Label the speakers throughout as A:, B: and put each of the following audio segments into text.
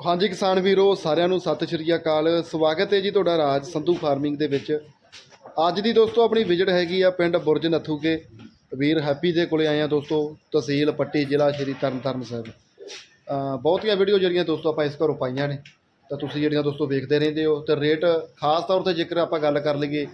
A: ਹਾਂਜੀ ਕਿਸਾਨ ਵੀਰੋ, ਸਾਰਿਆਂ ਨੂੰ ਸਤਿ ਸ਼੍ਰੀ ਅਕਾਲ। ਸਵਾਗਤ ਹੈ ਜੀ ਤੁਹਾਡਾ ਰਾਜ ਸੰਧੂ ਫਾਰਮਿੰਗ ਦੇ ਵਿੱਚ। ਅੱਜ ਦੀ ਦੋਸਤੋ ਆਪਣੀ ਵਿਜ਼ਿਟ ਹੈਗੀ ਆ ਪਿੰਡ ਬੁਰਜ ਨੱਥੂਕੇ। ਵੀਰ ਹੈਪੀ ਦੇ ਕੋਲੇ ਆਏ ਆ ਦੋਸਤੋ, ਤਹਿਸੀਲ ਪੱਟੀ ਜ਼ਿਲ੍ਹਾ ਸ਼੍ਰੀ ਤਰਨਤਾਰਨ ਸਾਹਿਬ। ਬਹੁਤੀਆਂ ਵੀਡੀਓ ਜਿਹੜੀਆਂ ਦੋਸਤੋ ਆਪਾਂ ਇਸ ਘਰੋਂ ਪਾਈਆਂ ਨੇ, ਤਾਂ ਤੁਸੀਂ ਜਿਹੜੀਆਂ ਦੋਸਤੋ ਵੇਖਦੇ ਰਹਿੰਦੇ ਹੋ। ਤੇ ਰੇਟ ਖਾਸ ਤੌਰ ਤੇ ਜੇਕਰ ਆਪਾਂ ਗੱਲ ਕਰ ਲਈਏ,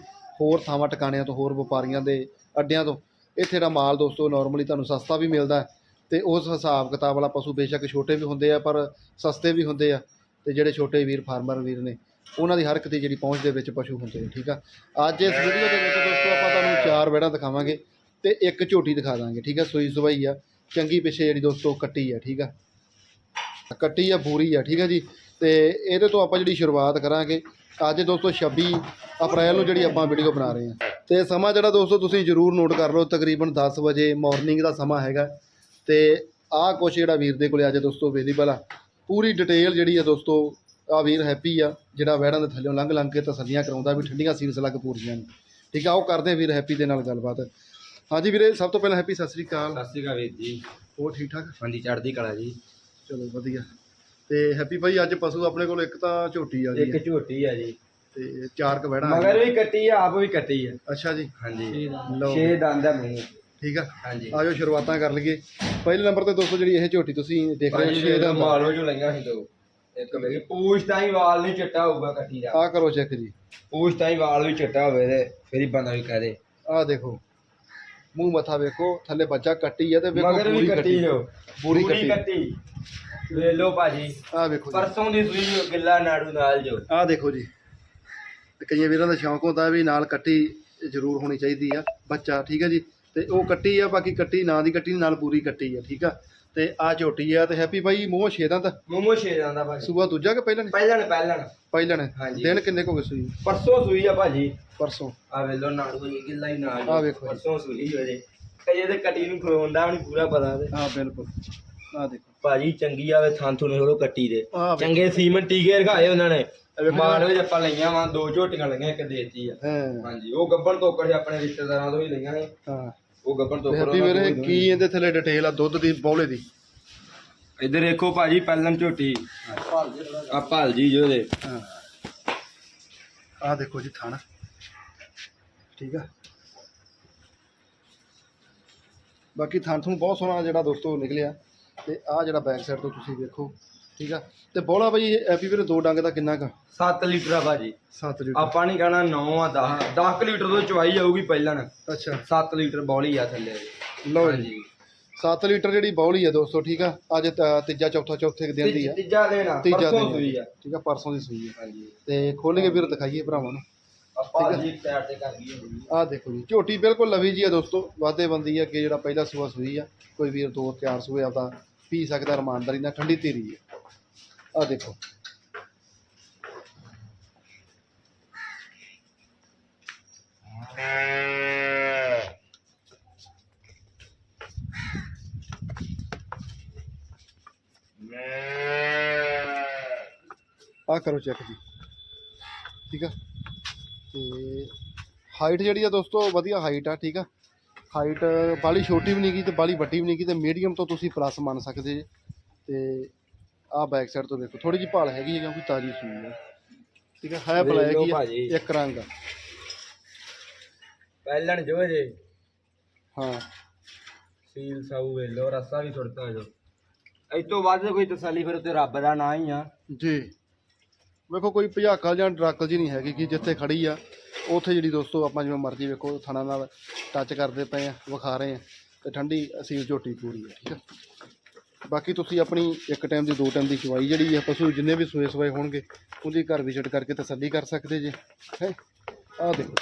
A: ਹੋਰ ਥਾਵਾਂ ਟਿਕਾਣਿਆਂ ਤੋਂ, ਹੋਰ ਵਪਾਰੀਆਂ ਦੇ ਅੱਡਿਆਂ ਤੋਂ, ਇੱਥੇ ਦਾ ਮਾਲ ਦੋਸਤੋ ਨਾਰਮਲੀ ਤੁਹਾਨੂੰ ਸਸਤਾ ਵੀ ਮਿਲਦਾ ਹੈ। ਤੇ ਉਸ ਹਿਸਾਬ ਕਿਤਾਬ ਵਾਲਾ ਪਸ਼ੂ ਬੇਸ਼ੱਕ ਛੋਟੇ ਵੀ ਹੁੰਦੇ ਆ, ਪਰ ਸਸਤੇ ਵੀ ਹੁੰਦੇ ਆ ਤੇ ਜਿਹੜੇ ਛੋਟੇ ਵੀਰ, ਫਾਰਮਰ ਵੀਰ ਨੇ, ਉਹਨਾਂ ਦੀ ਹਰ ਇੱਕ ਦੀ ਜਿਹੜੀ ਪਹੁੰਚ ਦੇ ਵਿੱਚ ਪਸ਼ੂ ਹੁੰਦੇ ਨੇ, ਠੀਕ ਆ? ਅੱਜ ਇਸ ਵੀਡੀਓ ਦੇ ਵਿੱਚ ਦੋਸਤੋ ਆਪਾਂ ਤੁਹਾਨੂੰ ਚਾਰ ਵੜਾਂ ਦਿਖਾਵਾਂਗੇ ਤੇ ਇੱਕ ਝੋਟੀ ਦਿਖਾ ਦਾਂਗੇ, ਠੀਕ ਆ? ਸੂਈ ਸਵਾਈ ਆ, ਚੰਗੀ ਪਿੱਛੇ ਜਿਹੜੀ ਦੋਸਤੋ ਕੱਟੀ ਆ, ਠੀਕ ਆ? ਕੱਟੀ ਆ, ਬੂਰੀ ਆ, ਠੀਕ ਆ ਜੀ? ਤੇ ਇਹਦੇ ਤੋਂ ਆਪਾਂ ਜਿਹੜੀ ਸ਼ੁਰੂਆਤ ਕਰਾਂਗੇ, ਅੱਜ ਦੋਸਤੋ 26 ਅਪ੍ਰੈਲ ਨੂੰ ਜਿਹੜੀ ਆਪਾਂ ਵੀਡੀਓ ਬਣਾ ਰਹੇ ਹਾਂ ਤੇ ਸਮਾਂ ਜਿਹੜਾ ਦੋਸਤੋ ਤੁਸੀਂ ਜਰੂਰ ਨੋਟ ਕਰ ਲਓ, ਤਕਰੀਬਨ 10 ਵਜੇ ਮਾਰਨਿੰਗ ਦਾ ਸਮਾਂ ਹੈਗਾ। ਤੇ ਆਹ ਕੁਛ ਜਿਹੜਾ ਵੀਰ ਦੇ ਕੋਲੇ ਅੱਜ ਦੋਸਤੋ ਅਵੇਲੇਬਲ ਆ ਪੂਰੀ ਡਿਟੇਲ ਜਿਹੜੀ ਆ ਦੋਸਤੋ ਆ ਵੀਰ ਹੈਪੀ ਆ ਜਿਹੜਾ ਵੈੜਾਂ ਦੇ ਥੱਲੇੋਂ ਲੰਘ ਲੰਘ ਕੇ ਤਸੱਲੀਆਂ ਕਰਾਉਂਦਾ ਵੀ ਠੰਡੀਆਂ ਸੀਲਸ ਲੱਗ ਪੂਰੀਆਂ ਨੇ। ਠੀਕ ਆ ਉਹ ਕਰਦੇ ਆ ਵੀਰ ਹੈਪੀ ਦੇ ਨਾਲ ਗੱਲਬਾਤ। ਹਾਂਜੀ ਵੀਰੇ ਸਭ ਤੋਂ ਪਹਿਲਾਂ ਹੈਪੀ ਸਤਿ ਸ੍ਰੀ ਅਕਾਲ।
B: ਸਤਿ ਸ਼੍ਰੀ ਅਕਾਲ ਵੀਰ ਜੀ।
A: ਹੋਰ ਠੀਕ ਠਾਕ?
B: ਹਾਂਜੀ ਚੜ੍ਹਦੀ ਕਲਾ ਜੀ।
A: ਚਲੋ ਵਧੀਆ। ਤੇ ਹੈਪੀ ਭਾਈ ਅੱਜ ਪਸ਼ੂ ਆਪਣੇ ਕੋਲ ਇੱਕ ਤਾਂ ਝੋਟੀ ਆ ਗਈ
B: ਇੱਕ ਝੋਟੀ ਆ ਜੀ।
A: ਤੇ ਚਾਰ ਕ ਆ
B: ਮਗਰ। ਵੀ ਕੱਟੀ ਆ ਆਪ ਵੀ ਕੱਟੀ ਆ।
A: ਅੱਛਾ ਜੀ।
B: ਹਾਂਜੀ।
A: ਲਓ।
B: 6 ਦੰਦ ਆ ਮੂੰਹ
A: ਠੀਕ ਆ?
B: ਹਾਂਜੀ।
A: ਆਜੋ ਸ਼ੁਰੂਆਤਾਂ ਕਰ ਲਈਏ। ਪਹਿਲੇ ਨੰਬਰ ਤੇ ਦੋਸਤੋ ਜਿਹੜੀ ਇਹ ਝੋਟੀ ਤੁਸੀਂ ਦੇਖ ਰਹੇ ਹੋ ਛੇ ਦਾ
B: ਮਾਲੋ ਜੋ ਲਈਆਂ ਸੀ ਦੋ। ਇੱਕ ਮੇਰੀ ਪੂਛ ਤਾਂ ਹੀ ਵਾਲ ਨਹੀਂ ਚਿੱਟਾ ਹੋਊਗਾ ਕੱਟੀ ਦਾ।
A: ਆ ਕਰੋ ਚੈੱਕ ਜੀ।
B: ਪੂਛ ਤਾਂ ਹੀ ਵਾਲ ਵੀ ਚਿੱਟਾ ਹੋਵੇ ਤੇ ਫਿਰ ਹੀ ਬੰਦਾ ਵੀ ਕਹਦੇ
A: ਆ ਦੇਖੋ ਮੂੰਹ ਮੱਥਾ ਵੇਖੋ ਥੱਲੇ ਬੱਚਾ ਕੱਟੀ ਆ ਤੇ ਵੇਖੋ
B: ਮਗਰ ਵੀ
A: ਪੂਰੀ
B: ਕੱਟੀ ਜੋ
A: ਪੂਰੀ
B: ਪੂਰੀ
A: ਕੱਟੀ।
B: ਕੱਟੀ। ਵੇ ਲੋ ਭਾਜੀ।
A: ਆ ਵੇਖੋ ਜੀ।
B: ਪਰਸੋਂ ਦੀ ਸੂਈ ਗਿੱਲਾ ਨਾੜੂ ਨਾਲ ਜੋ।
A: ਆ ਦੇਖੋ ਜੀ। ਤੇ ਕਈਆਂ ਵੀਰਾਂ ਦਾ ਸ਼ੌਂਕ ਹੁੰਦਾ ਵੀ ਨਾਲ ਕੱਟੀ ਜ਼ਰੂਰ ਹੋਣੀ ਚਾਹੀਦੀ ਆ। ਬੱਚਾ ਠੀਕ ਆ ਜੀ। ਤੇ ਉਹ ਕੱਟੀ ਆ ਬਾਕੀ ਕੱਟੀ ਨਾਂ ਦੀ ਕੱਟੀ ਨਾਲ ਪੂਰੀ ਕੱਟੀ ਆ ਠੀਕ ਆ? ਤੇ ਆ ਝੋਟੀ ਆ ਤੇ ਹੈਪੀ ਭਾਈ ਮੂੰਹ ਛੇਦਾਂ ਦਾ
B: ਮੂੰਹ ਛੇ ਜਾਂਦਾ ਭਾਜੀ।
A: ਸੂਆ ਦੂਜਾ ਕਿ ਪਹਿਲਾਂ? ਨੇ
B: ਪਹਿਲਣ ਪਹਿਲਣ
A: ਪਹਿਲਾਂ ਨੇ।
B: ਹਾਂਜੀ।
A: ਦਿਨ ਕਿੰਨੇ ਕੁ ਗਏ ਸੂਈ?
B: ਪਰਸੋਂ ਸੂਈ ਆ ਭਾਜੀ।
A: ਪਰਸੋਂ।
B: ਆ ਵੇਲੋ ਨਾੜੂ ਜੀ ਗਿੱਲਾ ਹੀ ਨਾਲ
A: ਆਹ ਵੇਖੋ ਜੀ।
B: ਪਰਸੋਂ ਸੂਈ ਹੋਏ ਕਈ ਤੇ ਕੱਟੀ ਨੂੰ ਖਲੋਂਦਾ ਵੀ ਨੀ ਪੂਰਾ ਪਤਾ ਤੇ।
A: ਹਾਂ ਬਿਲਕੁਲ। ਆ ਦੇਖੋ।
B: ਭਾਜੀ ਚੰਗੀ ਆਵੇ ਥਾਂ ਥੂ ਨੇ ਕੱਟੀ ਦੇ। ਚੰਗੇ ਸੀਮੈਂਟ ਟੀਕੇ ਰਖਾਏ ਉਹਨਾਂ ਨੇ।
A: ਵੇਖੋ।
B: ਮਾਲ ਵਿੱਚ ਆਪਾਂ ਲਈਆਂ ਵਾ ਦੋ ਝੋਟੀਆਂ ਲਈਆਂ ਇੱਕ ਦੇਤੀ ਆ।
A: ਹਾਂ।
B: ਹਾਂਜੀ ਉਹ ਗੱਬਣ ਤੋਕੜ ਆਪਣੇ ਰਿਸ਼ਤੇਦਾਰਾਂ ਤੋਂ ਹੀ ਲਈਆਂ ਨੇ।
A: ਹਾਂ।
B: ਉਹ ਗੱਬਣ
A: ਤੇ
B: ਤੋਕੜ
A: ਹੈਪੀ ਵੀਰੇ ਕੀ ਇਹਦੇ ਥੱਲੇ ਡਿਟੇਲ ਆ ਦੁੱਧ ਦੀ ਬੌਲੇ ਦੀ?
B: ਇੱਧਰ ਦੇਖੋ ਭਾਜੀ ਪਹਿਲਨ ਝੋਟੀ। ਆ ਭਾਲ ਜੀ ਜੋ ਦੇ
A: ਹਾਂ। ਆ ਦੇਖੋ ਜੀ ਥਾਣਾ। ਠੀਕ ਆ। ਬਾਕੀ ਥਾਣ ਤੁਹਾਨੂੰ ਬਹੁਤ ਸੋਹਣਾ ਜਿਹੜਾ ਦੋਸਤੋ ਨਿਕਲਿਆ। ਤੇ ਆ ਜਿਹੜਾ ਬੈਕ ਸਾਈਡ ਤੋਂ ਤੁਸੀਂ ਵੇਖੋ। ਠੀਕ ਆ? ਤੇ ਬੋਲਾ ਬਈ ਐਪੀ ਵੀਰੇ ਦੋ ਡੰਗ ਦਾ ਕਿੰਨਾ ਕ?
B: 7 ਲੀਟਰ ਆ ਭਾਜੀ।
A: 7 ਲੀਟਰ।
B: ਆਪਾਂ ਨਹੀਂ ਕਹਣਾ 9 ਆ 10 10 ਲੀਟਰ ਤੋਂ ਚਵਾਈ ਜਾਊਗੀ ਪਹਿਲਨ
A: ਅੱਛਾ।
B: 7 ਲੀਟਰ ਬੌਲੀ ਆ ਥੱਲੇ।
A: ਲਓ ਜੀ। 7 ਲੀਟਰ ਜਿਹੜੀ ਬੌਲੀ ਆ ਦੋਸਤੋ ਠੀਕ ਆ? ਅੱਜ ਤੀਜਾ ਚੌਥਾ ਚੌਥੇ ਦਿਨ ਦੀ ਆ।
B: ਤੀਜਾ ਦੇਣਾ
A: ਤੀਜਾ
B: ਪਰਸੋਂ
A: ਦਿਨ
B: ਸੂਈ ਆ।
A: ਠੀਕ ਆ ਪਰਸੋਂ ਦੀ ਸੂਈ ਆ।
B: ਹਾਂਜੀ।
A: ਤੇ ਖੋਲ ਕੇ ਵੀਰ ਦਿਖਾਈਏ ਭਰਾਵਾਂ ਨੂੰ।
B: ਆਪਾਂ ਜੀ ਪੈਰ ਤੇ ਕਰ ਗਈ ਹੋਈ
A: ਆਹ ਦੇਖੋ ਜੀ ਝੋਟੀ ਬਿਲਕੁਲ ਲਵੀ ਜੀ ਆ ਦੋਸਤੋ। ਵਾਧੇ ਬੰਦੀ ਆ ਕਿ ਜਿਹੜਾ ਪਹਿਲਾ ਸੂਆ ਸੂਈ ਆ। ਕੋਈ ਵੀਰ ਦੋ ਚਾਰ ਸੂਏ ਆਪਦਾ ਪੀ ਸਕਦਾ ਰਮਾਨਦਾਰੀ ਨਾਲ ਠੰਡੀ ਧੀਰੀ ਆ। ਆਹ ਦੇਖੋ। ਆਹ ਕਰੋ ਚੈੱਕ ਜੀ। ਠੀਕ ਆ? ਤੇ ਹਾਈਟ ਜਿਹੜੀ ਆ ਦੋਸਤੋ, ਵਧੀਆ ਹਾਈਟ ਆ, ਠੀਕ ਆ? ਹਾਈਟ ਬਾਲੀ ਛੋਟੀ ਵੀ ਨਹੀਂ ਗੀ ਤੇ ਬਾਲੀ ਵੱਡੀ ਵੀ ਨਹੀਂ ਗੀ ਤੇ ਮੀਡੀਅਮ ਤੋਂ ਤੁਸੀਂ ਪਲੱਸ ਮੰਨ ਸਕਦੇ ਜੇ। ਤੇ ਆਹ ਬੈਕ ਸਾਈਡ ਤੋਂ ਦੇਖੋ ਥੋੜੀ ਜਿਹੀ ਭਾਲ ਹੈਗੀ ਹੈ ਕਿਉਂਕਿ ਤਾਜੀ ਸੂਈ ਆ ਠੀਕ ਹੈ
B: ਵੇਖ
A: ਬਲੈਕ ਹੀ। ਇੱਕ ਰੰਗ। ਆ
B: ਪਹਿਲਣ ਜੋ ਜੇ।
A: ਹਾਂ।
B: ਸੀਲ ਸਾਊ ਵੇਲੋ ਰਸਾ ਵੀ ਛੁੱਟਦਾ ਜੋ। ਇਸ ਤੋਂ ਵੱਧ ਕੋਈ ਤਸੱਲੀ ਫਿਰ ਤੇ ਰੱਬ ਦਾ ਨਾਂ ਹੀ ਆ।
A: ਜੀ। ਵੇਖੋ ਕੋਈ ਭਜਾਕਲ ਜਾਂ ਡਰਾਕਲ ਜੀ ਨਹੀਂ ਹੈਗੀ ਕਿ ਜਿੱਥੇ ਖੜੀ ਆ ਉੱਥੇ ਜਿਹੜੀ ਦੋਸਤੋ ਆਪਾਂ ਜਿਵੇਂ ਮਰਜ਼ੀ ਵੇਖੋ ਥਣਾ ਨਾਲ ਟੱਚ ਕਰਦੇ ਪਏ ਆ ਵਿਖਾ ਰਹੇ ਆ ਤੇ ਠੰਡੀ ਅਸੀਲ ਝੋਟੀ ਪੂਰੀ ਆ ਠੀਕ ਆ। ਬਾਕੀ ਤੁਸੀਂ ਆਪਣੀ ਇੱਕ ਟਾਈਮ ਦੀ, ਦੋ ਟਾਈਮ ਦੀ ਚਵਾਈ ਜਿਹੜੀ ਆ, ਪਸ਼ੂ ਜਿੰਨੇ ਵੀ ਸੋਏ ਸੋਏ ਹੋਣਗੇ, ਉਹਦੀ ਘਰ ਵਿਜ਼ਿਟ ਕਰਕੇ ਤਸੱਲੀ ਕਰ ਸਕਦੇ ਜੇ, ਹੈ? ਆਹ ਦੇਖੋ।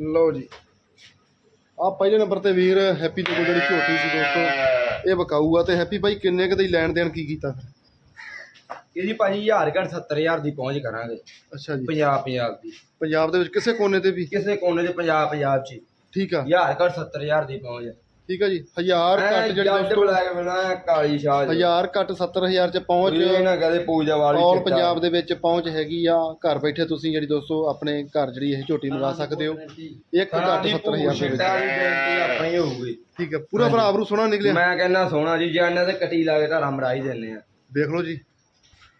A: ਲਓ ਜੀ। ਆ ਪਹਿਲੇ ਨੰਬਰ ਤੇ ਵੀਰ ਹੈਪੀ ਦੇ ਕੋਲ ਜਿਹੜੀ ਝੋਟੀ ਸੀ ਦੋਸਤੋ ਇਹ ਵਿਕਾਊ ਆ ਤੇ ਹੈਪੀ ਭਾਈ ਕਿੰਨੇ ਕੁ ਦੀ ਲੈਣ ਦੇਣ ਕੀ ਕੀਤਾ
B: ਇਹਦੀ ਭਾਜੀ ਹਜ਼ਾਰ ਘੱਟ 70000 ਦੀ ਪਹੁੰਚ ਕਰਾਂਗੇ।
A: ਅੱਛਾ ਜੀ।
B: ਪੰਜਾਬ ਪੰਜਾਬ ਦੀ।
A: ਪੰਜਾਬ ਦੇ ਵਿੱਚ ਕਿਸੇ ਕੋਨੇ ਤੇ ਵੀ?
B: ਕਿਸੇ ਕੋਨੇ ਦੇ ਪੰਜਾਬ ਪੰਜਾਬ ਚ
A: ਠੀਕ ਆ।
B: ਹਜ਼ਾਰ ਘੱਟ 70000 ਦੀ ਪਹੁੰਚ
A: ਠੀਕ ਹੈ ਜੀ 1000 ਘੱਟ ਜਿਹੜੀ ਦੋਸਤੋ
B: ਬਲੈਕ ਬਣਾ ਕਾਲੀ ਸ਼ਾਹ ਜੀ।
A: 1000 ਘੱਟ 70000 ਚ ਪਹੁੰਚ
B: ਇਹ ਨਾ ਕਦੇ ਪੂਜਾ ਵਾਲੀ ਚਿੱਟਾ।
A: ਪੰਜਾਬ ਦੇ ਵਿੱਚ ਪਹੁੰਚ ਹੈਗੀ ਆ ਘਰ ਬੈਠੇ ਤੁਸੀਂ ਜਿਹੜੀ ਦੋਸਤੋ ਆਪਣੇ ਘਰ ਜਿਹੜੀ ਇਹ ਝੋਟੀ ਮੰਗਾ ਸਕਦੇ ਹੋ। ਇੱਕ ਘੱਟ
B: ਦੀ
A: 70000 ਦੇ ਵਿੱਚ।
B: ਆਪਣੀ ਹੋਊਗੀ।
A: ਠੀਕ ਹੈ ਪੂਰਾ ਭਰਾ ਬਰੂ ਸੋਹਣਾ ਨਿਕਲਿਆ।
B: ਮੈਂ ਕਹਿੰਦਾ ਸੋਹਣਾ ਜੀ ਜੇ ਇਹਨਾਂ ਦੇ ਕਟੀ ਲਾ ਕੇ ਧਾਰਾ ਮਰਾਈ ਦਿੰਨੇ ਆ।
A: ਦੇਖ ਲਓ ਜੀ।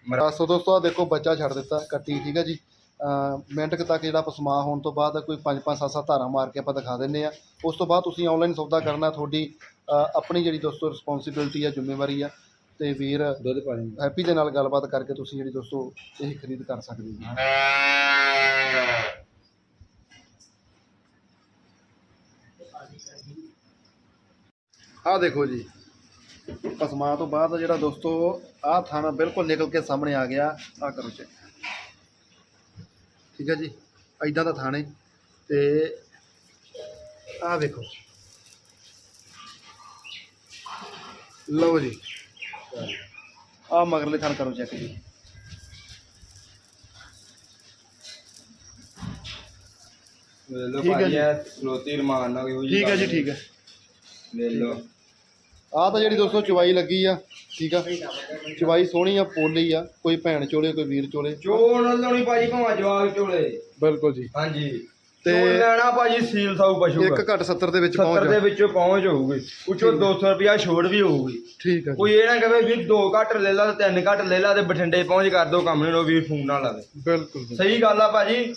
B: ਮਰਾ-
A: ਸੋ ਦੋਸਤੋ ਆ ਦੇਖੋ ਬੱਚਾ ਛੱਡ ਦਿੱਤਾ ਕੱਟੀ ਠੀਕ ਹੈ ਜੀ। ਮਿੰਟ ਕੁ ਤੱਕ ਜਿਹੜਾ ਪਸਮਾ ਹੋਣ ਤੋਂ ਬਾਅਦ ਕੋਈ 5 5 7 7 ਧਾਰਾਂ ਮਾਰ ਕੇ ਆਪਾਂ ਦਿਖਾ ਦਿੰਨੇ ਆ ਉਸ ਤੋਂ ਬਾਅਦ ਤੁਸੀਂ ਆਨਲਾਈਨ ਸੌਦਾ ਕਰਨਾ ਤੁਹਾਡੀ ਆਪਣੀ ਜਿਹੜੀ ਦੋਸਤੋ ਰਿਸਪੌਂਸਿਬਿਲਟੀ ਆ ਜ਼ਿੰਮੇਵਾਰੀ ਆ ਤੇ ਵੀਰ
B: ਦੁੱਧ ਪਾ ਦੇ
A: ਹੈਪੀ ਦੇ ਨਾਲ ਗੱਲਬਾਤ ਕਰਕੇ ਤੁਸੀਂ ਜਿਹੜੀ ਦੋਸਤੋ ਇਹ ਖਰੀਦ ਕਰ ਸਕਦੇ ਹੋ। ਆਹ ਦੇਖੋ ਜੀ ਪਸਮਾ ਤੋਂ ਬਾਅਦ ਜਿਹੜਾ ਦੋਸਤੋ ਆਹ ਥਾਣਾ ਬਿਲਕੁਲ ਨਿਕਲ ਕੇ ਸਾਹਮਣੇ ਆ ਗਿਆ। ਆਹ ਕਰੋ ਚੈੱਕ ਠੀਕ ਹੈ ਜੀ? ਐਦਾਂ ਦਾ ਥਾਣੇ। ਤੇ ਆਹ ਵੇਖੋ। ਲਓ ਜੀ। ਆਹ ਮਗਰਲੇ ਥਾਣ ਕਰੋ ਚੈੱਕ ਜੀ।
B: ਲੈ ਲਓ
A: ਠੀਕ ਹੈ ਜੀ।
B: ਰਮਾਨ ਨਾਲ ਹੋਈ
A: ਠੀਕ ਹੈ ਜੀ ਠੀਕ ਹੈ
B: ਲੈ ਲਓ।
A: ਆਹ ਤਾਂ ਜਿਹੜੀ ਦੋਸਤੋ ਚਵਾਈ ਲੱਗੀ ਆ ਠੀਕ ਆ? ਚਵਾਈ ਸੋਹਣੀ ਆ ਪੋਲੀ ਆ ਕੋਈ ਭੈਣ ਚੋਲੇ ਕੋਈ ਵੀਰ ਚੋਲੇ।
B: ਚੋਣ ਲਾਉਣੀ ਭਾਜੀ ਭਾਵੇਂ ਜਵਾਗ ਚੋਲੇ।
A: ਬਿਲਕੁਲ ਜੀ।
B: ਹਾਂਜੀ।
A: ਤੇ-
B: ਲੈਣਾ ਭਾਜੀ ਸੀਲ ਸਾਊ ਪਸ਼ੂ
A: ਇੱਕ ਘੱਟ 70 ਦੇ ਵਿੱਚ
B: 70 ਦੇ
A: ਪਹੁੰਚ
B: ਵਿੱਚੋਂ ਪਹੁੰਚ ਹੋਊਗੀ। ਉੱਚੋਂ 200 ਰੁਪਿਆ ਛੋੜ ਵੀ ਹੋਊਗੀ।
A: ਠੀਕ ਆ ਜੀ।
B: ਕੋਈ ਇਹ ਨਾ ਕਹੇ ਵੀ ਦੋ ਘੱਟ ਲੈ ਲਾ ਤੇ ਤਿੰਨ ਘੱਟ ਲੈ ਲਾ ਤੇ ਬਠਿੰਡੇ ਪਹੁੰਚ ਕਰ ਦੋ ਕੰਮ ਨੂੰ ਵੀਰ ਫੋਨ ਨਾ ਲਾਵੇ।
A: ਬਿਲਕੁਲ
B: ਸਹੀ ਗੱਲ ਆ ਭਾਜੀ।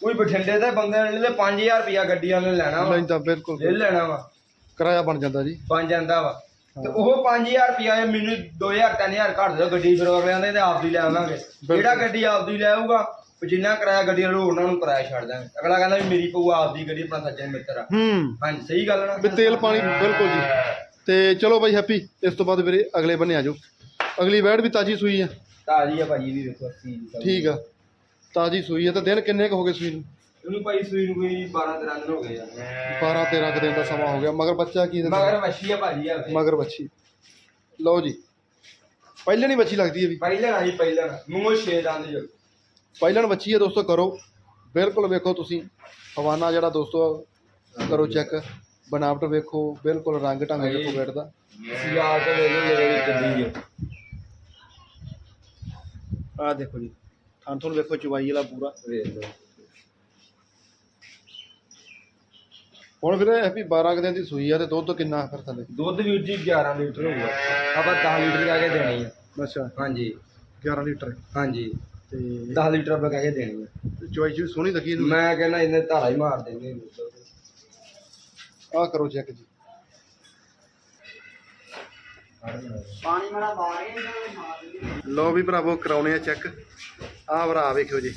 B: ਕੋਈ ਬਠਿੰਡੇ ਦੇ ਬੰਦੇ ਨੇ ਲੈ 5000 ਰੁਪਿਆ ਗੱਡੀ ਵਾਲੇ ਲੈਣਾ ਵਾ।
A: ਲੈਂਦਾ ਬਿਲਕੁਲ
B: ਲੈ ਲੈਣਾ ਵਾ।
A: ਕਿਰਾਇਆ ਬਣ ਜਾਂਦਾ ਜੀ।
B: ਬਣ ਜਾਂਦਾ ਵਾ। ਤੇ ਉਹ 5000 ਰੁਪਿਆ ਮੈਨੂੰ 2000 3000 ਘੱਟ ਦੇ ਗੱਡੀ ਫਿਰ ਅਗਲਿਆਂ ਦੇ ਤੇ ਆਪਦੀ ਲੈ ਆਵਾਂਗੇ। ਜਿਹੜਾ ਗੱਡੀ ਆਪਦੀ ਲੈ ਆਊਗਾ ਉਹ ਜਿੰਨਾ ਕਿਰਾਇਆ ਗੱਡੀ ਵਾਲਾ ਉਹਨਾਂ ਨੂੰ ਕਿਰਾਇਆ ਛੱਡ ਦਾਂਗੇ ਅਗਲਾ ਕਹਿੰਦਾ ਵੀ ਮੇਰੀ ਪਊ ਆਪਦੀ ਗੱਡੀ ਆਪਣਾ ਸੱਜਣ ਮਿੱਤਰ ਆ।
A: ਹੂੰ।
B: ਹਾਂਜੀ ਸਹੀ ਗੱਲ ਨਾ?
A: ਵੀ ਤੇਲ ਪਾਣੀ ਬਿਲਕੁਲ ਜੀ। ਤੇ ਚਲੋ ਬਾਈ ਹੈਪੀ ਇਸ ਤੋਂ ਬਾਅਦ ਵੀਰੇ ਅਗਲੇ ਬੰਨੇ ਆ ਜਾਓ। ਅਗਲੀ ਵੈੜ ਵੀ ਤਾਜੀ ਸੂਈ ਆ।
B: ਤਾਜੀ ਆ ਭਾਜੀ ਵੀ ਵੇਖੋ 80 ਦੀ
A: ਠੀਕ ਆ। ਤਾਜੀ ਸੂਈ ਆ ਤਾਂ ਦਿਨ ਕਿੰਨੇ ਕੁ ਹੋ ਗਏ ਸੂਈ ਨੂੰ?
B: ਇਹਨੂੰ ਭਾਈ ਸੂਈ ਨੂੰ ਕੋਈ 12 13 ਦਿਨ ਹੋ ਗਏ ਆ।
A: 12 13 ਕੁ ਦਿਨ ਦਾ ਸਮਾਂ ਹੋ ਗਿਆ। ਮਗਰ ਬੱਚਾ ਕੀ ਦਿੰਦਾ?
B: ਮਗਰ ਵੱਛੀ ਆ ਭਾਜੀ ਆ
A: ਮਗਰ ਬੱਚੀ ਲਓ ਜੀ। ਪਹਿਲਣ ਹੀ ਬੱਚੀ ਲੱਗਦੀ ਹੈ ਵੀ।
B: ਪਹਿਲਾਂ ਆਈ ਪਹਿਲਾਂ ਮੂੰਹ ਛੇ ਦੰਦ ਜੋ।
A: ਪਹਿਲਣ ਬੱਚੀ ਹੈ ਦੋਸਤੋ ਕਰੋ। ਬਿਲਕੁਲ ਵੇਖੋ ਤੁਸੀਂ। ਹਵਾਨਾ ਜਿਹੜਾ ਦੋਸਤੋ ਕਰੋ ਚੈੱਕ। ਬਣਾਵਟ ਵੇਖੋ। ਬਿਲਕੁਲ ਰੰਗ ਢੰਗ ਵੇਖੋ ਬੈਠ ਦਾ।
B: ਸਿਆਲ ਤੇ ਲੈ ਲੋ ਮੇਰੇ ਵਿੱਚ ਚੱਲੀ ਜੋ
A: ਆਹ ਦੇਖੋ ਜੀ। ਥਾਂ ਤੁਹਾਨੂੰ ਵੇਖੋ ਚਵਾਈ ਵਾਲਾ ਪੂਰਾ।
B: ਵੇਖ ਲਓ।
A: ਹੁਣ ਵੀਰੇ ਹੈਪੀ 12 ਕੁ ਦਿਨ ਦੀ ਸੂਈ ਆ ਤੇ ਦੁੱਧ ਕਿੰਨਾ ਫਿਰ ਥੱਲੇ?
B: ਦੁੱਧ ਵੀਰ ਜੀ 11 ਲੀਟਰ ਹੋਊਗਾ। ਆਪਾਂ 10 ਲੀਟਰ ਕਹਿ ਕੇ ਦੇਣੀ ਆ।
A: ਅੱਛਾ।
B: ਹਾਂਜੀ।
A: 11 ਲੀਟਰ।
B: ਹਾਂਜੀ।
A: ਤੇ
B: 10 ਲੀਟਰ ਆਪਾਂ ਕਹਿ ਕੇ ਦੇਣੀ ਆ।
A: ਚਵਾਈ ਜੀ ਸੋਹਣੀ ਲੱਗੀ ਇਹਨੂੰ?
B: ਮੈਂ ਕਹਿੰਦਾ ਇਹਨੇ ਧਾਰਾ ਹੀ ਮਾਰ ਦੇਣੀ
A: ਆਹ ਕਰੋ ਚੈੱਕ ਜੀ।
B: ਪਾਣੀ ਮਾਰਾ ਮਾਰ ਕੇ
A: ਲਓ ਵੀ ਭਰਾਵੋ ਕਰਾਉਣੇ ਆ ਚੈੱਕ ਆਹ ਭਰਾ ਵੇਖਿਓ ਜੀ।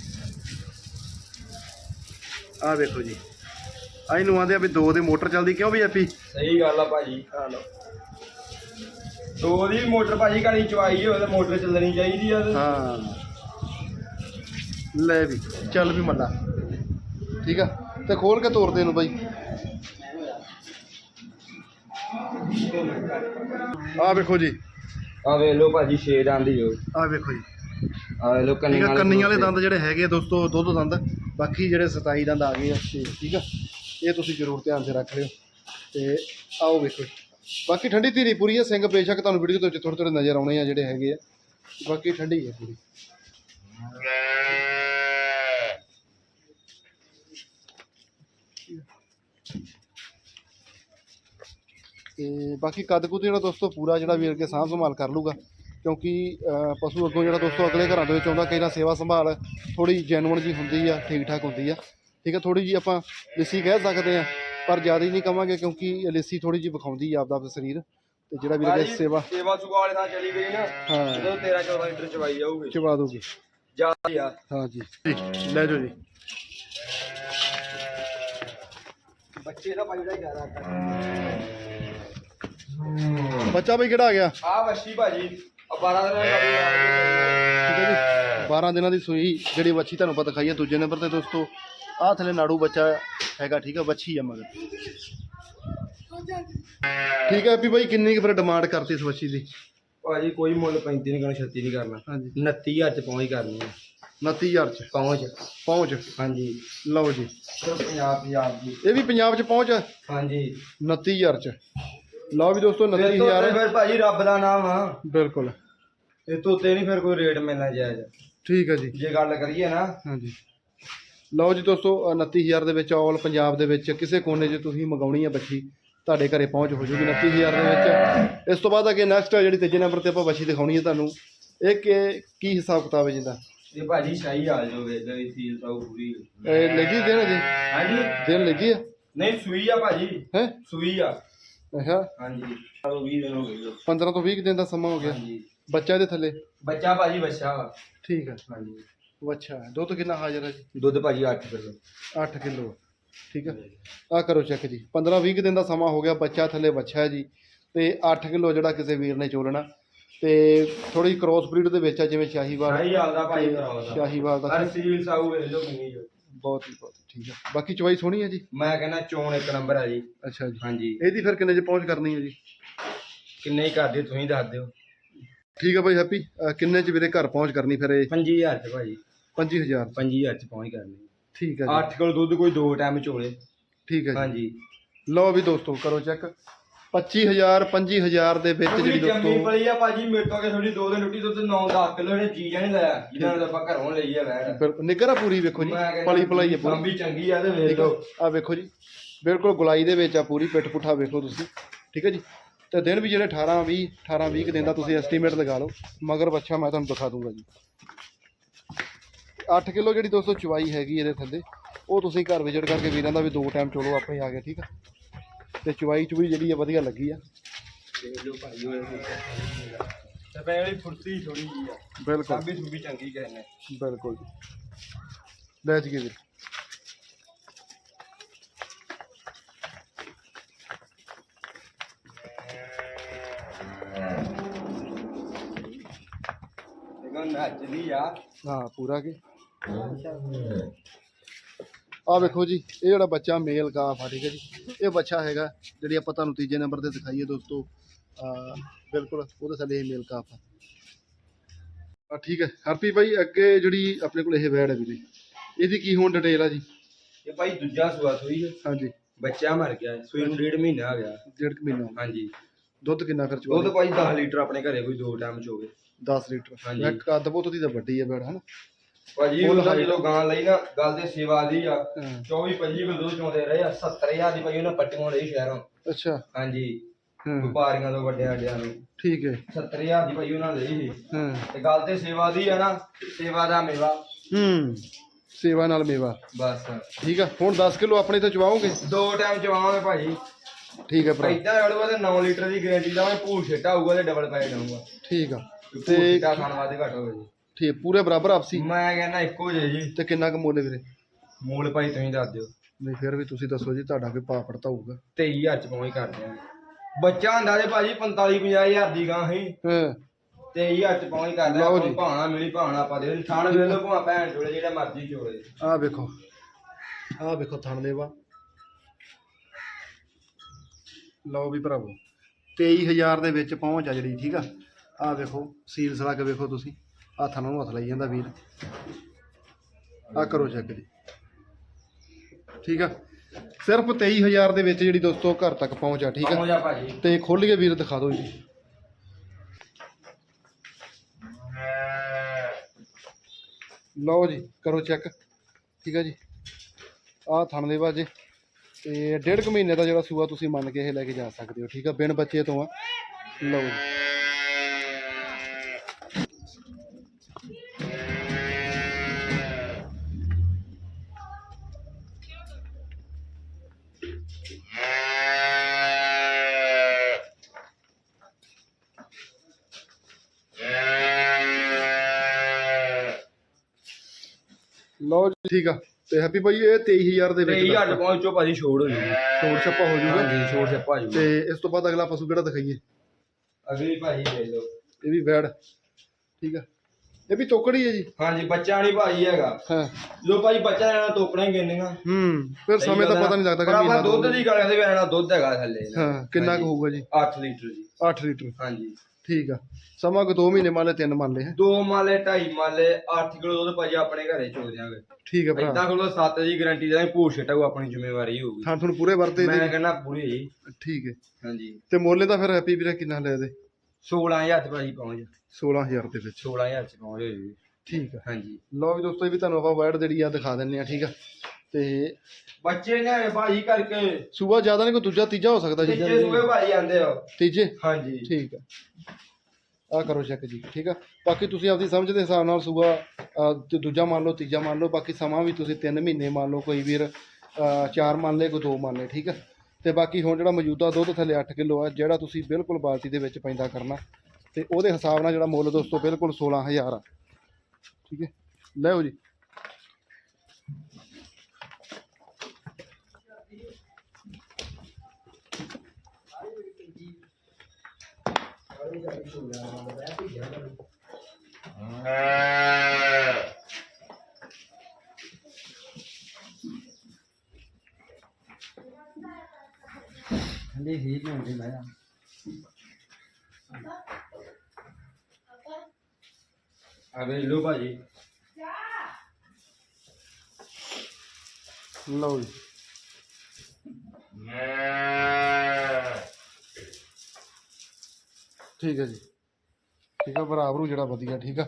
A: ਆਹ ਵੇਖੋ ਜੀ। ਆ ਇਹਨੂੰ ਆਂਦੇ ਆ ਵੀ ਦੋ ਦੀ ਮੋਟਰ ਚੱਲਦੀ ਕਿਉਂ ਵੀ ਹੈਪੀ
B: ਸਹੀ ਗੱਲ ਆ ਭਾਜੀ।
A: ਆ
B: ਦੋ ਦੀ ਮੋਟਰ ਭਾਜੀ ਕਾਲੀ ਚਵਾਈ ਹੋਵੇ ਤੇ ਮੋਟਰ ਚੱਲਣੀ ਚਾਹੀਦੀ ਆ ਤੇ।
A: ਹਾਂ। ਲੈ ਵੀ ਚੱਲ ਵੀ ਮੱਲਾ। ਠੀਕ ਆ? ਤੇ ਖੋਲ ਕੇ ਤੋਰ ਦੇ ਇਹਨੂੰ ਬਾਈ। ਆਹ ਵੇਖੋ ਜੀ।
B: ਆ ਵੇਖ ਲਓ ਭਾਜੀ ਛੇ ਦੰਦ ਹੀ
A: ਆਹ ਵੇਖੋ ਜੀ।
B: ਆ ਵੇਖ ਲਓ
A: ਠੀਕ
B: ਕੰਨੀ
A: ਆ ਕੰਨੀ ਵਾਲੇ ਦੰਦ ਜਿਹੜੇ ਹੈਗੇ ਆ ਦੋਸਤੋ ਦੁੱਧ ਦੰਦ। ਬਾਕੀ ਜਿਹੜੇ 27 ਦੰਦ ਆ ਗਏ ਆ ਛੇ ਠੀਕ ਆ? ਇਹ ਤੁਸੀਂ ਜ਼ਰੂਰ ਧਿਆਨ 'ਚ ਰੱਖ ਲਿਓ ਤੇ ਆਓ ਵੇਖੋ ਬਾਕੀ ਠੰਡੀ ਧੀਰੀ ਪੂਰੀ ਹੈ ਸਿੰਘ ਬੇਸ਼ੱਕ ਤੁਹਾਨੂੰ ਵੀਡੀਓ ਦੇ ਵਿੱਚ ਥੋੜੇ ਥੋੜੇ ਨਜ਼ਰ ਆਉਣੇ ਆ ਜਿਹੜੇ ਹੈਗੇ ਆ। ਬਾਕੀ ਠੰਡੀ ਹੈ ਪੂਰੀ। ਤੇ ਬਾਕੀ ਕੱਦ ਕੁੱਦ ਜਿਹੜਾ ਦੋਸਤੋ ਪੂਰਾ ਜਿਹੜਾ ਵੀਰ ਕੇ ਸਾਂਭ ਸੰਭਾਲ ਕਰ ਲੂਗਾ ਕਿਉਂਕਿ ਪਸ਼ੂ ਅੱਗੋਂ ਜਿਹੜਾ ਦੋਸਤੋ ਅਗਲੇ ਘਰਾਂ ਦੇ ਵਿੱਚ ਆਉਂਦਾ, ਕਈ ਵਾਰ ਸੇਵਾ ਸੰਭਾਲ ਥੋੜੀ ਜੈਨੂਅਨ ਜੀ ਹੁੰਦੀ ਆ ਠੀਕ ਠਾਕ ਹੁੰਦੀ ਆ। ਠੀਕ ਆ ਥੋੜੀ ਜੀ ਆਪਾਂ ਲਿੱਸੀ ਕਹਿ ਸਕਦੇ ਆ ਪਰ ਜ਼ਿਆਦਾ ਹੀ ਨਹੀਂ ਕਵਾਂਗੇ ਕਿਉਂਕਿ ਇਹ ਲਿੱਸੀ ਥੋੜੀ ਜੀ ਵਿਖਾਉਂਦੀ ਆ ਆਪਦਾ ਆਪਦਾ ਸਰੀਰ ਤੇ ਜਿਹੜਾ ਵੀਰ ਕੇ ਸੇਵਾ
B: ਸੇਵਾ ਸੁਗਾ ਵਾਲੇ ਥਾਂ ਚਲੀ ਗਈ ਨਾ
A: ਹਾਂ।
B: ਜਦੋਂ 13 14 ਲੀਟਰ ਚਵਾਈ ਜਾਊਗੀ।
A: ਚਵਾ ਦੋਗੇ
B: ਜ਼ਿਆਦਾ ਹੀ ਆ।
A: ਹਾਂ ਜੀ। ਜੀ, ਲੈ ਜਾਓ ਜੀ।
B: ਬੱਚੇ ਦਾ ਭਾਜੀ ਦਾ ਜ਼ਿਆਦਾ
A: ਬੱਚਾ ਬਈ ਕਿਹੜਾ ਆ ਗਿਆ?
B: ਆ ਵੱਛੀ ਭਾਜੀ ਆ 12 ਦਿਨਾਂ ਦੀ
A: ਠੀਕ ਹੈ ਜੀ। 12 ਦਿਨਾਂ ਦੀ ਸੂਈ ਜਿਹੜੀ ਬੱਚੀ ਤੁਹਾਨੂੰ ਪਤਾ ਦਿਖਾਈ ਹੈ ਦੂਜੇ ਨੰਬਰ ਤੇ ਦੋਸਤੋ। ਆਹ ਥੱਲੇ ਨਾੜੂ ਬੱਚਾ ਹੈਗਾ ਠੀਕ ਹੈ ਬੱਚੀ ਆ ਮਗਰ। ਠੀਕ ਹੈ ਵੀ ਬਾਈ ਕਿੰਨੀ ਕੁ ਫਿਰ ਡਿਮਾਂਡ ਕਰਤੀ ਇਸ ਬੱਚੀ ਦੀ?
B: ਭਾਜੀ ਕੋਈ ਮੁੱਲ 35 ਨਹੀਂ ਕਰਨਾ 36 ਨਹੀਂ ਕਰਨਾ।
A: ਹਾਂਜੀ।
B: 29 ਹਜ਼ਾਰ ਚ ਪਹੁੰਚ ਕਰਨੀ ਆ।
A: 29000 ਚ?
B: ਪਹੁੰਚ।
A: ਪਹੁੰਚ।
B: ਹਾਂਜੀ।
A: ਲਓ ਜੀ।
B: ਸਿਰਫ ਪੰਜਾਬ ਪੰਜਾਬ ਦੀ।
A: ਇਹ ਵੀ ਪੰਜਾਬ ਚ ਪਹੁੰਚ? ਹੈ
B: ਹਾਂਜੀ
A: 29000 ਚ। ਲਓ ਵੀ ਦੋਸਤੋ
B: ਫਿਰ ਤੋਂ
A: 29000
B: ਫਿਰ ਭਾਜੀ ਰੱਬ ਦਾ ਨਾਮ ਆ।
A: ਬਿਲਕੁਲ।
B: ਇਹ ਤੋਂ ਉੱਤੇ ਨਹੀਂ ਫਿਰ ਕੋਈ ਰੇਟ ਮਿਲਣਾ ਜਾਇਜ਼।
A: ਠੀਕ ਹੈ ਜੀ।
B: ਜੇ ਗੱਲ ਕਰੀਏ ਨਾ
A: ਹਾਂਜੀ। ਲਓ ਜੀ ਦੋਸਤੋ 29000 ਦੇ ਵਿੱਚ ਆਲ ਪੰਜਾਬ ਦੇ ਵਿੱਚ ਕਿਸੇ ਕੋਨੇ 'ਚ ਤੁਸੀਂ ਮੰਗਾਉਣੀ ਹੈ ਬੱਚੀ ਤੁਹਾਡੇ ਘਰੇ ਪਹੁੰਚ ਹੋ ਜੂਗੀ 29000 ਦੇ ਵਿੱਚ। ਇਸ ਤੋਂ ਬਾਅਦ ਅੱਗੇ ਨੈਕਸਟ ਜਿਹੜੀ ਤੀਜੇ ਨੰਬਰ ਤੇ ਆਪਾਂ ਬੱਚੀ ਦਿਖਾਉਣੀ ਹੈ ਤੁਹਾਨੂੰ ਇਹ ਕਿ ਕੀ ਹਿਸਾਬ ਕਿਤਾਬ ਹੈ ਜਿਹਦਾ
B: ਇਹ ਭਾਜੀ ਸ਼ਾਹੀ ਆ ਜੋ ਵੇਚ ਲਈ ਸੀਲ ਤਾਂ ਪੂਰੀ
A: ਇਹ ਲੱਗੀ ਦੇਣ ਜੀ
B: ਹਾਂਜੀ।
A: ਦੇਣ ਲੱਗੀ ਹੈ
B: ਨਹੀਂ ਸੂਈ ਆ ਭਾਜੀ।
A: ਹੈ?
B: ਸੂਈ ਆ।
A: ਅੱਛਾ।
B: ਹਾਂਜੀ। ਚਲੋ 20 ਦਿਨ ਹੋ ਗਏ ਜੀ।
A: 15 ਤੋਂ 20 ਦਿਨ ਦਾ ਸਮਾਂ ਹੋ ਗਿਆ।
B: ਹਾਂਜੀ।
A: ਬੱਚਾ ਦੇ ਥੱਲੇ?
B: ਬੱਚਾ ਭਾਜੀ ਬੱਚਾ
A: ਠੀਕ ਹੈ
B: ਹਾਂਜੀ।
A: ਅੱਛਾ ਦੁੱਧ ਕਿੰਨਾ ਹਾਜ਼ਰ ਹੈ ਜੀ?
B: ਦੁੱਧ ਭਾਜੀ 8 ਕਿਲੋ।
A: 8 ਕਿਲੋ ਠੀਕ ਹੈ। ਆ ਕਰੋ ਚੈੱਕ ਜੀ। 15 20 ਦਿਨ ਦਾ ਸਮਾਂ ਹੋ ਗਿਆ ਬੱਚਾ ਥੱਲੇ ਬੱਚਾ ਹੈ ਜੀ ਤੇ 8 ਕਿਲੋ ਜਿਹੜਾ ਕਿਸੇ ਵੀਰ ਨੇ ਚੋਲਣਾ ਤੇ ਥੋੜੀ ਕ੍ਰੋਸ ਬਰੀਡ ਦੇ ਵਿੱਚ ਆ ਜਿਵੇਂ ਸ਼ਾਹੀਵਾਲ।
B: ਸ਼ਾਹੀ ਆਲਦਾ ਭਾਈ
A: ਤੇ
B: ਕਰਾਉ ਦਾ
A: ਸ਼ਾਹੀਵਾਲ ਦਾ।
B: ਹਰ ਸੀਲ ਸਾਊ ਵੇਚ ਲੋ ਕਿੰਨੀ ਜੋ
A: ਬਹੁਤ ਹੀ ਬਹੁਤ ਠੀਕ ਹੈ ਬਾਕੀ ਚਵਾਈ ਸੋਹਣੀ ਹੈ ਜੀ?
B: ਮੈਂ ਕਹਿੰਦਾ ਚੋਣ ਇੱਕ ਨੰਬਰ ਆ ਜੀ।
A: ਅੱਛਾ ਜੀ।
B: ਹਾਂਜੀ।
A: ਇਹਦੀ ਫਿਰ ਕਿੰਨੇ ਚ ਪਹੁੰਚ ਕਰਨੀ ਹੈ ਜੀ?
B: ਕਿੰਨੇ ਹੀ ਕਰਦੇ ਤੁਸੀਂ ਦੱਸ ਦਿਓ।
A: ਠੀਕ ਹੈ ਬਾਈ ਹੈਪੀ। ਅਹ ਕਿੰਨੇ ਚ ਵੀਰੇ ਘਰ ਪਹੁੰਚ ਕਰਨੀ ਫਿਰ ਇਹ?
B: 25000 ਚ ਭਾਜੀ।
A: 25000
B: 25000 ਚ। ਪਹੁੰਚ ਕਰਨੀ
A: ਠੀਕ ਹੈ ਜੀ।
B: 8 ਕਿਲੋ ਦੁੱਧ ਕੋਈ ਦੋ ਟਾਈਮ ਚੋਲੇ।
A: ਠੀਕ ਹੈ ਜੀ।
B: ਹਾਂਜੀ।
A: ਲਓ ਵੀ ਦੋਸਤੋ ਕਰੋ ਚੈੱਕ। 25000 25000 ਦੇ ਵਿੱਚ ਜਿਹੜੀ
B: ਜਿਹੜੀ ਜੰਮੀ
A: ਦੋਸਤੋ
B: ਪਲੀ ਆ ਭਾਜੀ ਮੇਰੇ ਤੋਂ ਕਿ ਥੋੜੀ ਦੋ ਦਿਨ ਰੋਟੀ ਦੁੱਧ 9-10 ਕਿਲੋ ਇਹਨੇ ਚੀਜ਼ਾਂ ਨਹੀਂ ਲਾਇਆ ਜਿਹਨਾਂ ਨੂੰ ਆਪਾਂ ਘਰੋਂ ਲਈ ਆ ਵੈੜ
A: ਬਿਲਕੁਲ ਨਿਗਰਾ ਪੂਰੀ ਵੇਖੋ ਜੀ।
B: ਮੈਂ ਕਹਿੰਦਾ
A: ਪਲੀ ਪਲਾਈ ਹੈ ਪੂਰੀ।
B: ਸਾਂਭੀ ਚੰਗੀ ਆ ਤੇ ਵੇਖ
A: ਠੀਕ
B: ਲਓ।
A: ਆ ਵੇਖੋ ਜੀ। ਬਿਲਕੁਲ ਗੁਲਾਈ ਦੇ ਵਿੱਚ ਆ ਪੂਰੀ ਪਿੱਠ ਪੁੱਠਾ ਵੇਖੋ ਤੁਸੀਂ। ਠੀਕ ਹੈ ਜੀ। ਤੇ ਦਿਨ ਵੀ ਜਿਹੜੇ 18 20 18 20 ਕੁ ਦਿਨ ਦਾ ਤੁਸੀਂ ਐਸਟੀਮੇਟ ਲਗਾ ਲਓ। ਮਗਰ ਬੱਚਾ ਮੈਂ ਤੁਹਾਨੂੰ ਦਿਖਾ ਦੂੰਗਾ ਜੀ। 8 ਕਿਲੋ ਜਿਹੜੀ ਦੋਸਤੋ ਚਵਾਈ ਹੈਗੀ ਇਹਦੇ ਥੱਲੇ ਉਹ ਤੁਸੀਂ ਘਰ ਵਿਜ਼ਿਟ ਕਰਕੇ ਵੀਰਾਂ ਦਾ ਵੀ ਦੋ ਟਾਈਮ ਚੋਲੋ ਆਪੇ ਆ ਗਏ ਠੀਕ ਆ? ਤੇ ਚਵਾਈ ਚੁਈ ਜਿਹੜੀ ਆ ਵਧੀਆ ਲੱਗੀ ਆ।
B: ਦੇਖ ਲਓ ਭਾਜੀ ਹੋਏ ਤੇ ਪਹਿਲੀ ਫੁਰਤੀ ਥੋੜੀ ਜੀ ਆ
A: ਬਿਲਕੁਲ।
B: ਸਾਂਭੀ ਸੁੰਭੀ ਚੰਗੀ ਕਹਿੰਨੇ
A: ਬਿਲਕੁਲ ਜੀ। ਲੈ ਜੀ ਵੀਰ।
B: ਦੇਖੋ ਨੱਚਦੀ ਆ।
A: ਹਾਂ ਪੂਰਾ ਕੇ? ਆ ਵੇਖੋ ਜੀ ਇਹ ਜਿਹੜਾ ਬੱਚਾ ਮੇਲ ਕਾਫ ਆ ਠੀਕ ਹੈ ਜੀ। ਇਹ ਬੱਚਾ ਹੈਗਾ ਜਿਹੜੀ ਆਪਾਂ ਤੁਹਾਨੂੰ ਤੀਜੇ ਨੰਬਰ ਤੇ ਦਿਖਾਈਏ ਦੋਸਤੋ ਆ ਬਿਲਕੁਲ ਉਹਦੇ ਥੱਲੇ ਇਹ ਮੇਲ ਕਾਫ ਆ। ਆ ਠੀਕ ਹੈ ਹਰਪੀ ਭਾਈ ਅੱਗੇ ਜਿਹੜੀ ਆਪਣੇ ਕੋਲ ਇਹ ਵੈੜ ਹੈ ਵੀਰੇ ਇਹਦੀ ਕੀ ਹੁਣ ਡਿਟੇਲ ਆ ਜੀ?
B: ਇਹ ਭਾਈ ਦੂਜਾ ਸੂਆ ਸੂਈ ਆ।
A: ਹਾਂਜੀ।
B: ਬੱਚਾ ਮਰ ਗਿਆ ਸੂਈ ਨੂੰ ਡੇਢ ਮਹੀਨਾ ਆ ਗਿਆ।
A: ਡੇਢ ਕੁ ਮਹੀਨਾ ਹੋ ਗਿਆ।
B: ਹਾਂਜੀ।
A: ਦੁੱਧ ਕਿੰਨਾ ਖਰਚ
B: ਦੁੱਧ ਭਾਈ 10 ਲੀਟਰ ਆਪਣੇ ਘਰੇ ਕੋਈ ਦੋ ਟਾਈਮ ਚੋਵੇ
A: 10 ਲੀਟਰ।
B: ਹਾਂਜੀ।
A: ਇੱਕ ਕੱਦ ਬਹੁਤ ਦੀ ਤਾਂ ਵੱਡੀ ਹੈ ਵੈੜ ਹਨਾ?
B: ਭਾਜੀ
A: ਦਾ
B: ਜਦੋਂ ਗਾਂ ਲਈ ਨਾ ਗੱਲ ਤੇ ਸੇਵਾ ਦੀ ਆ।
A: ਹਾਂ।
B: 24 25 ਕਿਲੋ ਚੋਂਦੇ ਰਹੇ ਆ 70000 ਦੀ ਭਾਈ ਉਹਨਾਂ ਪੱਟੀਆਂ ਲਈ ਸ਼ਹਿਰੋਂ।
A: ਅੱਛਾ।
B: ਹਾਂਜੀ। ਵਪਾਰੀਆਂ ਤੋਂ ਵੱਡਿਆਂ ਵੱਡਿਆਂ ਨੂੰ।
A: ਠੀਕ ਹੈ।
B: 70000 ਦੀ ਭਾਈ ਉਹਨਾਂ ਲਈ ਸੀ।
A: ਹਾਂ।
B: ਤੇ ਗੱਲ ਤੇ ਸੇਵਾ ਦੀ ਆ ਨਾ ਸੇਵਾ ਦਾ ਮੇਵਾ।
A: ਹੂੰ। ਸੇਵਾ ਨਾਲ ਮੇਵਾ।
B: ਬਸ।
A: ਠੀਕ ਆ ਹੁਣ 10 ਕਿਲੋ ਆਪਣੇ ਤੋਂ ਚਵਾਓਗੇ?
B: ਦੋ ਟਾਈਮ ਚਵਾਵਾਂਗੇ ਭਾਜੀ।
A: ਠੀਕ ਹੈ ਭਰਾ।
B: ਇਦਾਂ ਅੜਵਾ ਤੇ 9 ਲੀਟਰ ਦੀ ਗਾਰੰਟੀ ਦਾ ਭੂਲ ਛੇਟਾ ਹੋਊਗਾ ਤੇ ਡਬਲ ਪੈਸੇ ਦਊਗਾ
A: ਠੀਕ ਆ।
B: ਤੇ ਖਾਣ ਵਾਸਤੇ ਘੱਟ ਹੋਵੇ ਜੀ।
A: ਠੀਕ ਪੂਰੇ ਬਰਾਬਰ ਆਪਸੀ?
B: ਮੈਂ ਕਹਿੰਦਾ ਇੱਕੋ ਜੇ ਜੀ।
A: ਤੇ ਕਿੰਨਾ ਕੁ ਮੁੱਲ ਵੀਰੇ?
B: ਮੂਲ ਭਾਈ ਤੁਸੀਂ ਦੱਸ ਦਿਓ।
A: ਨਹੀਂ ਫਿਰ ਵੀ ਤੁਸੀਂ ਦੱਸੋ ਜੀ ਤੁਹਾਡਾ ਕੋਈ ਭਾਅ ਪੜਤਾ ਹੋਊਗਾ।
B: 23000 ਚ ਪਹੁੰਚ ਕਰ ਦਿਆਂਗੇ ਬੱਚਾ ਹੁੰਦਾ ਤੇ ਭਾਜੀ 45 50000 ਦੀ ਗਾਂ ਸੀ।
A: ਹਾਂ।
B: 23000 ਚ ਪਹੁੰਚ ਕਰ
A: ਲਓ
B: ਦਿਆਂ
A: ਜੀ।
B: ਭਾਣਾ ਮਿਲੀ ਭਾਣਾ ਆਪਾਂ ਦੇ ਥਾਣ ਵੇਲੋ ਭਾਂ ਭੈਣ ਜੋੜੇ ਜਿਹੜਾ ਮਰਜ਼ੀ ਚੋੜੇ
A: ਆਹ ਵੇਖੋ। ਆਹ ਵੇਖੋ ਥਣ ਦੇਵਾ ਲਓ ਵੀ ਭਰਾਵੋ 23000 ਦੇ ਵਿੱਚ ਪਹੁੰਚ ਆ ਜਿਹੜੀ ਠੀਕ ਆ? ਆਹ ਵੇਖੋ ਸੀਲ ਸਲਾ ਕੇ ਵੇਖੋ ਤੁਸੀਂ। ਆਹ ਥਣ ਨੂੰ ਹੱਥ ਲਾਈ ਜਾਂਦਾ ਵੀਰ। ਆਹ ਕਰੋ ਚੈੱਕ ਜੀ। ਠੀਕ ਆ? ਸਿਰਫ 23000 ਦੇ ਵਿੱਚ ਜਿਹੜੀ ਦੋਸਤੋ ਘਰ ਤੱਕ ਪਹੁੰਚ ਆ ਠੀਕ ਆ?
B: ਪਹੁੰਚ ਭਾਜੀ
A: ਤੇ ਖੋਲੀਏ ਵੀਰ ਦਿਖਾ ਦਿਓ ਜੀ। ਲਓ ਜੀ ਕਰੋ ਚੈੱਕ ਠੀਕ ਹੈ ਜੀ? ਆਹ ਥਣ ਦੇ ਬਾਜੇ। ਤੇ ਡੇਢ ਕੁ ਮਹੀਨੇ ਦਾ ਜਿਹੜਾ ਸੂਆ ਤੁਸੀਂ ਮੰਨ ਕੇ ਇਹ ਲੈ ਕੇ ਜਾ ਸਕਦੇ ਹੋ ਠੀਕ ਆ? ਬਿਨ ਬੱਚੇ ਤੋਂ ਆ। ਲਓ ਜੀ। ਠੀਕ ਆ। ਤੇ ਹੈਪੀ ਭਾਈ ਇਹ 23000 ਦੇ ਵਿੱਚ
B: 23000 ਚ ਪਹੁੰਚੋ ਭਾਜੀ ਛੋੜ ਹੋ ਜੂਗੀ
A: ਛੋੜ ਛੱਪਾ ਹੋ ਜਾਊਗਾ।
B: ਹਾਂਜੀ ਛੋੜ ਛੱਪਾ ਜੂ
A: ਤੇ ਇਸ ਤੋਂ ਬਾਅਦ ਅਗਲਾ ਪਸ਼ੂ ਕਿਹੜਾ ਦਿਖਾਈਏ?
B: ਅਗਲੀ ਭਾਜੀ ਲੈ ਲਓ।
A: ਇਹ ਵੀ ਵੈੜ ਠੀਕ ਆ। ਇਹ ਵੀ ਤੋਕੜੀ ਹੈ ਜੀ।
B: ਹਾਂਜੀ ਬੱਚਾ ਨਹੀਂ ਭਾਜੀ ਹੈਗਾ।
A: ਹਾਂ।
B: ਜੋ ਭਾਜੀ ਬੱਚਾ ਲੈਣਾ ਤੋਕਣਾ ਹੀ ਗਿਣਨੀਆਂ।
A: ਹੂੰ ਫਿਰ ਸਮੇਂ ਦਾ ਪਤਾ ਨਹੀਂ ਲੱਗਦਾ ਕਿ ਮਹੀਨਾ
B: ਦੁੱਧ ਦੀ ਗੱਲ ਕਰਦੇ ਵੀ ਦੁੱਧ ਹੈਗਾ ਥੱਲੇ।
A: ਹਾਂ ਕਿੰਨਾ ਕੁ ਹੋਊਗਾ ਜੀ?
B: 8 ਲੀਟਰ ਜੀ।
A: 8 ਲੀਟਰ।
B: ਹਾਂਜੀ।
A: ਠੀਕ ਆ। ਸਮਾਂ ਕੋ 2 ਮਹੀਨੇ ਮੰਨ ਲੈ 3 ਮੰਨ ਲੈ ਹੈਂ।
B: ਦੋ ਮਾਲੇ ਢਾਈ ਮਾਲੇ 8 ਕਿਲੋ ਦੁੱਧ ਭਾਜੀ ਆਪਣੇ ਘਰੇ ਚੋ ਦਿਆਂਗੇ।
A: ਠੀਕ ਆ ਭਰਾ।
B: ਇਦਾਂ ਕੋਲ 7 ਦੀ ਗਾਰੰਟੀ ਦਾ ਭੂਰ ਛਟਾਉ ਆਪਣੀ ਜ਼ਿੰਮੇਵਾਰੀ ਹੋਊਗੀ।
A: ਥਾਂ ਤੁਹਾਨੂੰ ਪੂਰੇ ਵਰਤੇ
B: ਮੈਂ
A: ਦੇ
B: ਕਹਿੰਦਾ ਪੂਰੀ ਜੀ
A: ਠੀਕ ਹੈ
B: ਹਾਂਜੀ।
A: ਤੇ ਮੁੱਲ ਤਾਂ ਫਿਰ ਹੈਪੀ ਵੀਰੇ ਕਿੰਨਾ ਲਿਆ ਦੇ?
B: 16000 ਚ ਭਾਜੀ ਪਹੁੰਚ
A: 16000 ਦੇ ਵਿੱਚ।
B: 16000 ਚ ਪਹੁੰਚ ਹੋਈ
A: ਠੀਕ ਆ।
B: ਹਾਂਜੀ।
A: ਲਓ ਵੀ ਦੋਸਤੋ ਇਹ ਵੀ ਤੁਹਾਨੂੰ ਆਪਾਂ ਵਾਈਡ ਜਿਹੜੀ ਆ ਦਿਖਾ ਦਿੰਨੇ ਆ ਠੀਕ ਆ। ਤੇ
B: ਬੱਚੇ ਨੇ ਭਾਜੀ ਕਰਕੇ।
A: ਸੂਆ ਜ਼ਿਆਦਾ ਨਹੀਂ ਕੋਈ ਦੂਜਾ ਤੀਜਾ ਹੋ ਸਕਦਾ ਜੀ।
B: ਤੀਜੇ ਸੂਏ ਭਾਜੀ ਆਂਦੇ ਹੋ
A: ਤੀਜੇ?
B: ਹਾਂਜੀ।
A: ਠੀਕ ਆ। ਆ ਕਰੋ ਚੈੱਕ ਜੀ ਠੀਕ ਆ? ਬਾਕੀ ਤੁਸੀਂ ਆਪਦੀ ਸਮਝ ਦੇ ਹਿਸਾਬ ਨਾਲ ਸੂਆ ਤੇ ਦੂਜਾ ਮੰਨ ਲਓ ਤੀਜਾ ਮੰਨ ਲਓ ਬਾਕੀ ਸਮਾਂ ਵੀ ਤੁਸੀਂ 3 ਮਹੀਨੇ ਮੰਨ ਲਓ ਕੋਈ ਵੀਰ 4 ਮੰਨ ਲੇ ਕੋਈ 2 ਮੰਨ ਲੇ ਠੀਕ ਆ? ਤੇ ਬਾਕੀ ਹੁਣ ਜਿਹੜਾ ਮੌਜੂਦਾ ਦੁੱਧ ਥੱਲੇ 8 ਕਿਲੋ ਆ ਜਿਹੜਾ ਤੁਸੀਂ ਬਿਲਕੁਲ ਬਾਲਟੀ ਦੇ ਵਿੱਚ ਪੈਂਦਾ ਕਰਨਾ ਤੇ ਉਹਦੇ ਹਿਸਾਬ ਨਾਲ ਜਿਹੜਾ ਮੁੱਲ ਦੋਸਤੋ ਬਿਲਕੁਲ 16000 ਆ। ਠੀਕ ਹੈ? ਲੈਓ ਜੀ।
B: ਠੰਡੀ ਹੀਟ ਨਹੀਂ ਹੁੰਦੀ ਮੈਂ ਅਬੇ ਲੋ ਭਾਜੀ
A: ਲਓ ਜੀ ਠੀਕ ਹੈ ਜੀ। ਠੀਕ ਆ ਬਰਾਬਰੂ ਜਿਹੜਾ ਵਧੀਆ ਠੀਕ ਆ।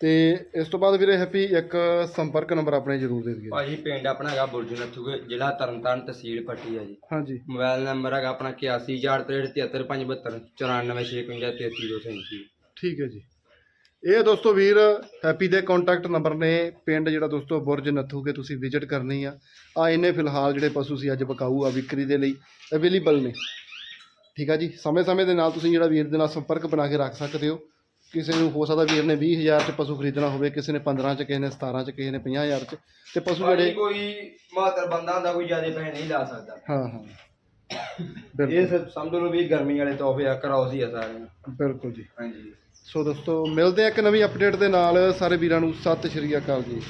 A: ਤੇ ਇਸ ਤੋਂ ਬਾਅਦ ਵੀਰੇ ਹੈਪੀ ਇੱਕ ਸੰਪਰਕ ਨੰਬਰ ਆਪਣੇ ਜ਼ਰੂਰ ਦੇ ਦਿਓ।
B: ਭਾਜੀ ਪਿੰਡ ਆਪਣਾ ਹੈਗਾ ਬੁਰਜ ਨੱਥੂਗੇ ਜ਼ਿਲ੍ਹਾ ਤਰਨਤਾਰਨ ਤਹਿਸੀਲ ਪੱਟੀ ਹੈ ਜੀ।
A: ਹਾਂਜੀ।
B: ਮੋਬਾਈਲ ਨੰਬਰ ਹੈਗਾ ਆਪਣਾ 8143373572 9465533237
A: ਠੀਕ ਹੈ ਜੀ। ਇਹ ਦੋਸਤੋ ਵੀਰ ਹੈਪੀ ਦੇ ਕੰਟੈਕਟ ਨੰਬਰ ਨੇ ਪਿੰਡ ਜਿਹੜਾ ਦੋਸਤੋ ਬੁਰਜ ਨੱਥੂ ਕੇ ਤੁਸੀਂ ਵਿਜ਼ਿਟ ਕਰਨੀ ਆ। ਆ ਇਹਨੇ ਫਿਲਹਾਲ ਜਿਹੜੇ ਪਸ਼ੂ ਸੀ ਅੱਜ ਬਕਾਊ ਆ ਵਿਕਰੀ ਦੇ ਲਈ ਅਵੇਲੇਬਲ ਨੇ। ਠੀਕ ਆ ਜੀ? ਸਮੇਂ-ਸਮੇਂ ਦੇ ਨਾਲ ਤੁਸੀਂ ਜਿਹੜਾ ਵੀਰ ਦੇ ਨਾਲ ਸੰਪਰਕ ਬਣਾ ਕੇ ਰੱਖ ਸਕਦੇ ਹੋ। ਕਿਸੇ ਨੂੰ ਹੋ ਸਕਦਾ ਵੀਰ ਨੇ 20000 ਚ ਪਸ਼ੂ ਖਰੀਦਣਾ ਹੋਵੇ ਕਿਸੇ ਨੇ 15 ਚ ਕਿਸੇ ਨੇ 17 ਚ ਕਿਸੇ ਨੇ 50000 ਚ। ਤੇ ਪਸ਼ੂ ਜਿਹੜੇ
B: ਕੋਈ ਮਾਤਰ ਬੰਦਾ ਹੁੰਦਾ ਕੋਈ ਜ਼ਿਆਦਾ ਪੈਸੇ ਨਹੀਂ ਲਾ ਸਕਦਾ।
A: ਹਾਂ ਹਾਂ।
B: ਇਹ ਸਮਝ ਲਓ ਵੀ ਗਰਮੀ ਵਾਲੇ ਤੋਹਫੇ ਆ ਕਰਾਉਸ ਹੀ ਆ ਸਾਰੇ
A: ਬਿਲਕੁਲ ਜੀ।
B: ਹਾਂਜੀ।
A: ਸੋ ਦੋਸਤੋ ਮਿਲਦੇ ਆ ਇੱਕ ਨਵੀਂ ਅਪਡੇਟ ਦੇ ਨਾਲ। ਸਾਰੇ ਵੀਰਾਂ ਨੂੰ ਸਤਿ ਸ਼੍ਰੀ ਅਕਾਲ ਜੀ।